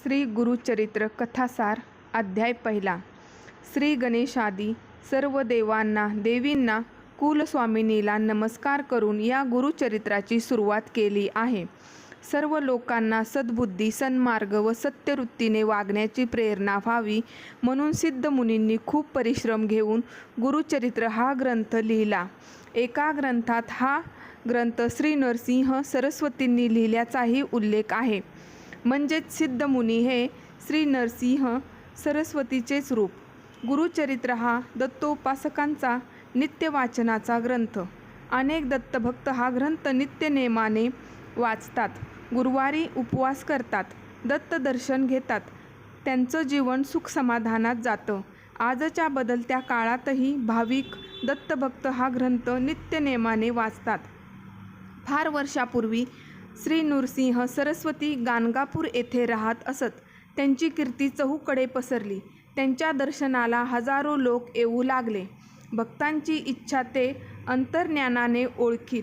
श्री गुरुचरित्र कथासार अध्याय पहिला. श्री गणेशादी सर्व देवांना देवींना कुलस्वामिनीला नमस्कार करून या गुरुचरित्राची सुरुवात केली आहे. सर्व लोकांना सद्बुद्धी सन्मार्ग व सत्यवृत्तीने वागण्याची प्रेरणा व्हावी म्हणून सिद्ध मुनींनी खूप परिश्रम घेऊन गुरुचरित्र हा ग्रंथ लिहिला. एका ग्रंथात हा ग्रंथ श्री नरसिंह सरस्वतींनी लिहिल्याचाही उल्लेख आहे. म्हणजेच सिद्धमुनी हे श्री नरसिंह सरस्वतीचेच रूप गुरुचरित्र हा दत्तोपासकांचा नित्य वाचनाचा ग्रंथ. अनेक दत्तभक्त हा ग्रंथ नित्य नेमाने वाचतात गुरुवारी उपवास करतात दत्त दर्शन घेतात. त्यांचं जीवन सुख समाधानात जातं. आजच्या बदलत्या काळातही भाविक दत्तभक्त हा ग्रंथ नित्य नेमाने वाचतात. फार वर्षापूर्वी श्री नृसिंह सरस्वती गाणगापूर येथे राहत असत. त्यांची कीर्ती चहूकडे पसरली. त्यांच्या दर्शनाला हजारो लोक येऊ लागले. भक्तांची इच्छा ते अंतर्ज्ञानाने ओळखीत.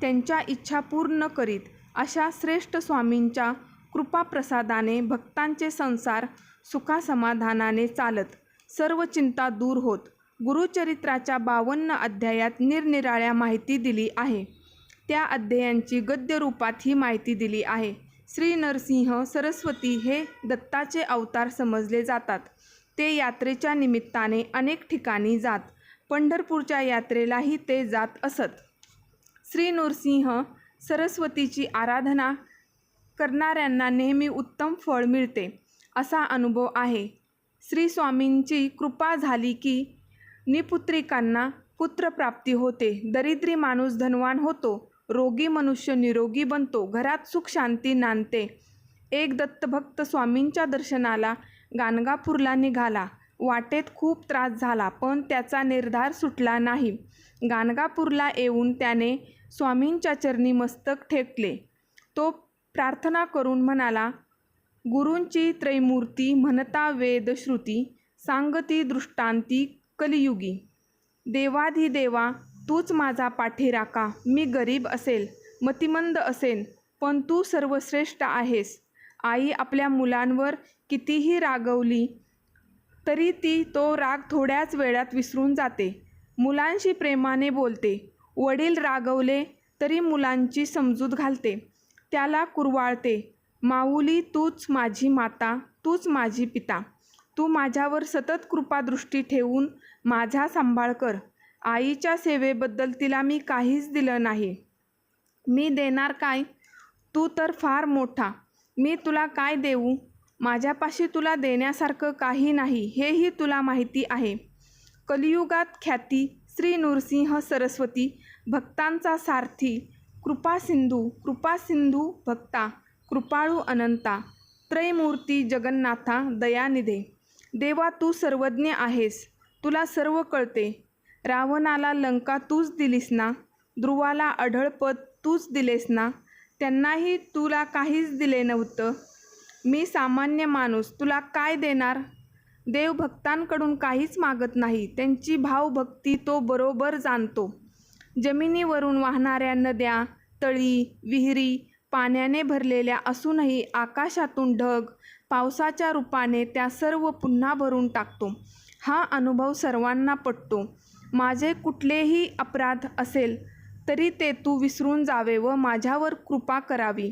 त्यांच्या इच्छा पूर्ण करीत. अशा श्रेष्ठ स्वामींच्या कृपाप्रसादाने भक्तांचे संसार सुखासमाधानाने चालत. सर्व चिंता दूर होत. गुरुचरित्राच्या बावन्न अध्यायात निरनिराळ्या माहिती दिली आहे. त्या अध्यायांची गद्यरूपात ही माहिती दिली आहे. श्री नरसिंह सरस्वती हे दत्ताचे अवतार समजले जातात. ते यात्रेच्या निमित्ताने अनेक ठिकाणी जात पंढरपूरच्या यात्रेलाही ते जात असत. श्री नरसिंह सरस्वतीची आराधना करणाऱ्यांना नेहमी उत्तम फळ मिळते असा अनुभव आहे. श्री स्वामींची कृपा झाली की निपुत्रिकांना पुत्रप्राप्ती होते. दरिद्री माणूस धनवान होतो. रोगी मनुष्य निरोगी बनतो घरात सुख शांती नांदते. एक दत्तभक्त स्वामींच्या दर्शनाला गाणगापूरला निघाला. वाटेत खूप त्रास झाला पण त्याचा निर्धार सुटला नाही. गाणगापूरला येऊन त्याने स्वामींच्या चरणी मस्तक ठेकले. तो प्रार्थना करून म्हणाला गुरूंची त्रैमूर्ती म्हणता वेदश्रुती सांगती दृष्टांती कलियुगी. देवाधिदेवा तूच माझा पाठीराखा मी गरीब असेल मतिमंद असेन पण तू सर्वश्रेष्ठ आहेस. आई आपल्या मुलांवर कितीही रागवली तरी ती तो राग थोड्याच वेळात विसरून जाते. मुलांशी प्रेमाने बोलते. वडील रागवले तरी मुलांची समजूत घालते. त्याला कुरवाळते. माऊली तूच माझी माता तूच माझी पिता. तू माझ्यावर सतत कृपादृष्टी ठेवून माझा सांभाळ कर. आईच्या सेवेबद्दल तिला मी काहीच दिलं नाही. मी देणार काय? तू तर फार मोठा. मी तुला काय देऊ? माझ्यापाशी तुला देण्यासारखं काही नाही हेही तुला माहिती आहे. कलियुगात ख्याती श्री नृसिंह सरस्वती भक्तांचा सारथी कृपासिंधू कृपासिंधू भक्ता कृपाळू अनंता त्रयमूर्ती जगन्नाथा दयानिधे. देवा तू सर्वज्ञ आहेस. तुला सर्व कळते. रावणाला लंका तूच दिलीस ना? ध्रुवाला अढळपद तूच दिलेस ना? त्यांनाही तुला काहीच दिले नव्हतं. मी सामान्य माणूस तुला काय देणार? देव भक्तांकडून काहीच मागत नाही. त्यांची भावभक्ती तो बरोबर जाणतो. जमिनीवरून वाहणाऱ्या नद्या तळी विहिरी पाण्याने भरलेल्या असूनही आकाशातून ढग पावसाच्या रूपाने त्या सर्व पुन्हा भरून टाकतो. हा अनुभव सर्वांना पटतो. माझे कुठलेही अपराध असेल तरी ते तू विसरून जावे व माझ्यावर कृपा करावी.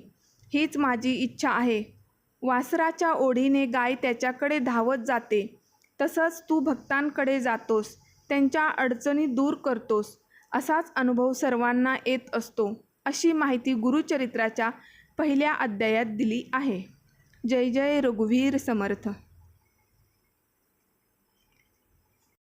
हीच माझी इच्छा आहे. वासराच्या ओढीने गाय त्याच्याकडे धावत जाते. तसंच तू भक्तांकडे जातोस. त्यांच्या अडचणी दूर करतोस. असाच अनुभव सर्वांना येत असतो अशी माहिती गुरुचरित्राच्या पहिल्या अध्यायात दिली आहे. जय जय रघुवीर समर्थ.